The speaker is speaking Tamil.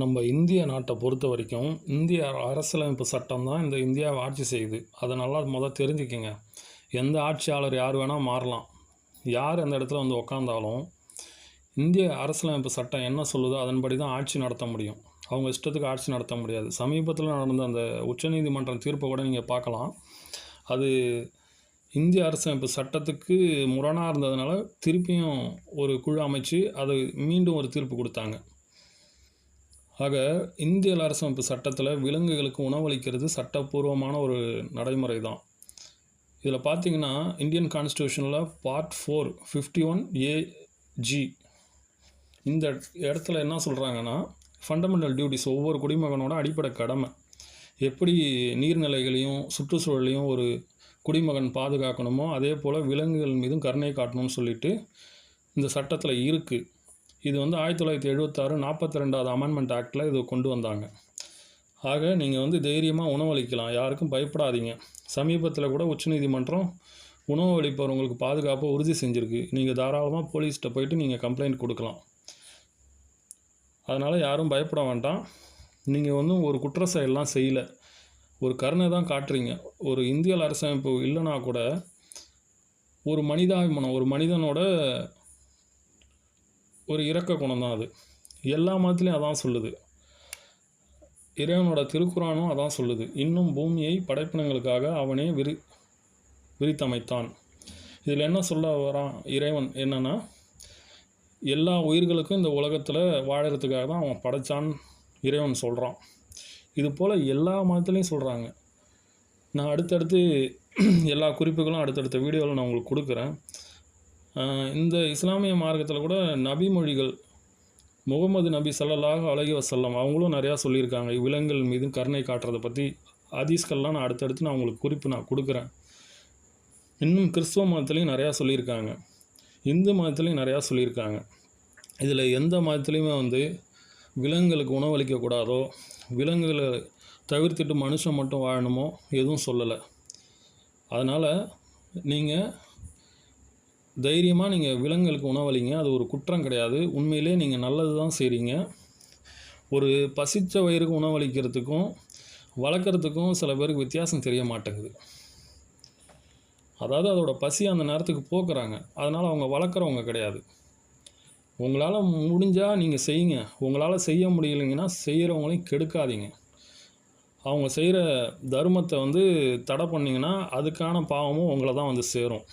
நம்ம இந்திய நாட்டை பொறுத்த வரைக்கும் இந்திய அரசியலமைப்பு சட்டம் தான் இந்த இந்தியாவை ஆட்சி செய்யுது. அதை நல்லா முதல் தெரிஞ்சுக்கிங்க. எந்த ஆட்சியாளர் யார் வேணால் மாறலாம். யார் அந்த இடத்துல வந்து உக்காந்தாலும் இந்திய அரசியலமைப்பு சட்டம் என்ன சொல்லுதோ அதன்படி தான் ஆட்சி நடத்த முடியும். அவங்க இஷ்டத்துக்கு ஆட்சி நடத்த முடியாது. சமீபத்தில் நடந்த அந்த உச்சநீதிமன்றம் தீர்ப்பை கூட நீங்கள் பார்க்கலாம். அது இந்திய அரசமைப்பு சட்டத்துக்கு முரணாக இருந்ததுனால திருப்பியும் ஒரு குழு அமைச்சு அது மீண்டும் ஒரு தீர்ப்பு கொடுத்தாங்க. ஆக இந்திய அரசமைப்பு சட்டத்தில் விலங்குகளுக்கு உணவளிக்கிறது சட்டப்பூர்வமான ஒரு நடைமுறை தான் இதில் பார்த்தீங்கன்னா Indian கான்ஸ்டியூஷனில் part four fifty one AG இந்த இடத்துல என்ன சொல்கிறாங்கன்னா ஃபண்டமெண்டல் டியூட்டிஸ் ஒவ்வொரு குடிமகனோட அடிப்படை கடமை. எப்படி நீர்நிலைகளையும் சுற்றுச்சூழலையும் ஒரு குடிமகன் பாதுகாக்கணுமோ அதே போல் விலங்குகள் மீதும் கருணை காட்டணும்னு சொல்லிட்டு இந்த சட்டத்தில் இருக்குது இது வந்து ஆயிரத்தி தொள்ளாயிரத்தி எழுபத்தாறு நாற்பத்தி ரெண்டாவது அமெண்ட்மெண்ட் ஆக்டில் இது கொண்டு வந்தாங்க. ஆக நீங்கள் வந்து தைரியமாக உணவளிக்கலாம் யாருக்கும் பயப்படாதீங்க. சமீபத்தில் கூட உச்சநீதிமன்றம் உணவு அளிப்பவர்களுக்கு பாதுகாப்பை உறுதி செஞ்சுருக்கு. நீங்கள் தாராளமாக போலீஸ்கிட்ட போயிட்டு நீங்கள் கம்ப்ளைண்ட் கொடுக்கலாம். அதனால் யாரும் பயப்பட வேண்டாம். நீங்கள் வந்து ஒரு குற்ற செயல்லாம் செய்யலை. ஒரு கருணை தான் காட்டுறீங்க. ஒரு இந்திய அரசமைப்பு இல்லைனா கூட ஒரு மனிதாபிமானம் ஒரு மனிதனோட ஒரு இரக்க குணம் தான் அது. எல்லா மதத்துலேயும் அதான் சொல்லுது. இறைவனோட திருக்குறானும் அதான் சொல்லுது. இன்னும் பூமியை படைப்பினங்களுக்காக அவனே விரி விரித்தமைத்தான். இதில் என்ன சொல்ல வரான் இறைவன் என்னென்னா எல்லா உயிர்களுக்கும் இந்த உலகத்தில் வாழறதுக்காக தான் அவன் படைச்சான் இறைவன் சொல்கிறான் இது போல் எல்லா மதத்துலேயும் சொல்கிறாங்க நான் அடுத்தடுத்து எல்லா குறிப்புகளும் அடுத்தடுத்த வீடியோவில் நான் உங்களுக்கு கொடுக்குறேன். இந்த இஸ்லாமிய மார்க்கத்தில் கூட நபி மொழிகள் முகமது நபி ஸல்லல்லாஹு அலைஹி வஸல்லம் அவங்களும் நிறையா சொல்லியிருக்காங்க. விலங்குகள் மீது கருணை காட்டுறதை பற்றி ஹதீஸ்கள்லாம் நான் அடுத்தடுத்து நான் உங்களுக்கு குறிப்பு நான் கொடுக்குறேன். இன்னும் கிறிஸ்துவ மதத்துலேயும் நிறையா சொல்லியிருக்காங்க. இந்து மதத்துலேயும் நிறையா சொல்லியிருக்காங்க. இதில் எந்த மதத்துலேயுமே வந்து விலங்குகளுக்கு உணவளிக்கக்கூடாதோ விலங்குகளை தவிர்த்துட்டு மனுஷன் மட்டும் வாழணுமோ எதுவும் சொல்லலை. அதனால் நீங்கள் தைரியமாக நீங்கள் விலங்குகளுக்கு உணவளிங்க. அது ஒரு குற்றம் கிடையாது. உண்மையிலே நீங்கள் நல்லது தான் செய்கிறீங்க ஒரு பசித்த வயிறுக்கு உணவளிக்கிறதுக்கும் வளர்க்குறதுக்கும் சில பேருக்கு வித்தியாசம் தெரிய மாட்டேங்குது. அதாவது அதோட பசி அந்த நேரத்துக்கு போக்குறாங்க. அதனால் அவங்க வளர்க்குறவங்க கிடையாது. உங்களால் முடிஞ்சால் நீங்கள் செய்யுங்க. உங்களால் செய்ய முடியலைங்கன்னா செய்கிறவங்களையும் கெடுக்காதீங்க. அவங்க செய்கிற தர்மத்தை வந்து தடை பண்ணிங்கன்னா அதுக்கான பாவமும் உங்களை தான் வந்து சேரும்.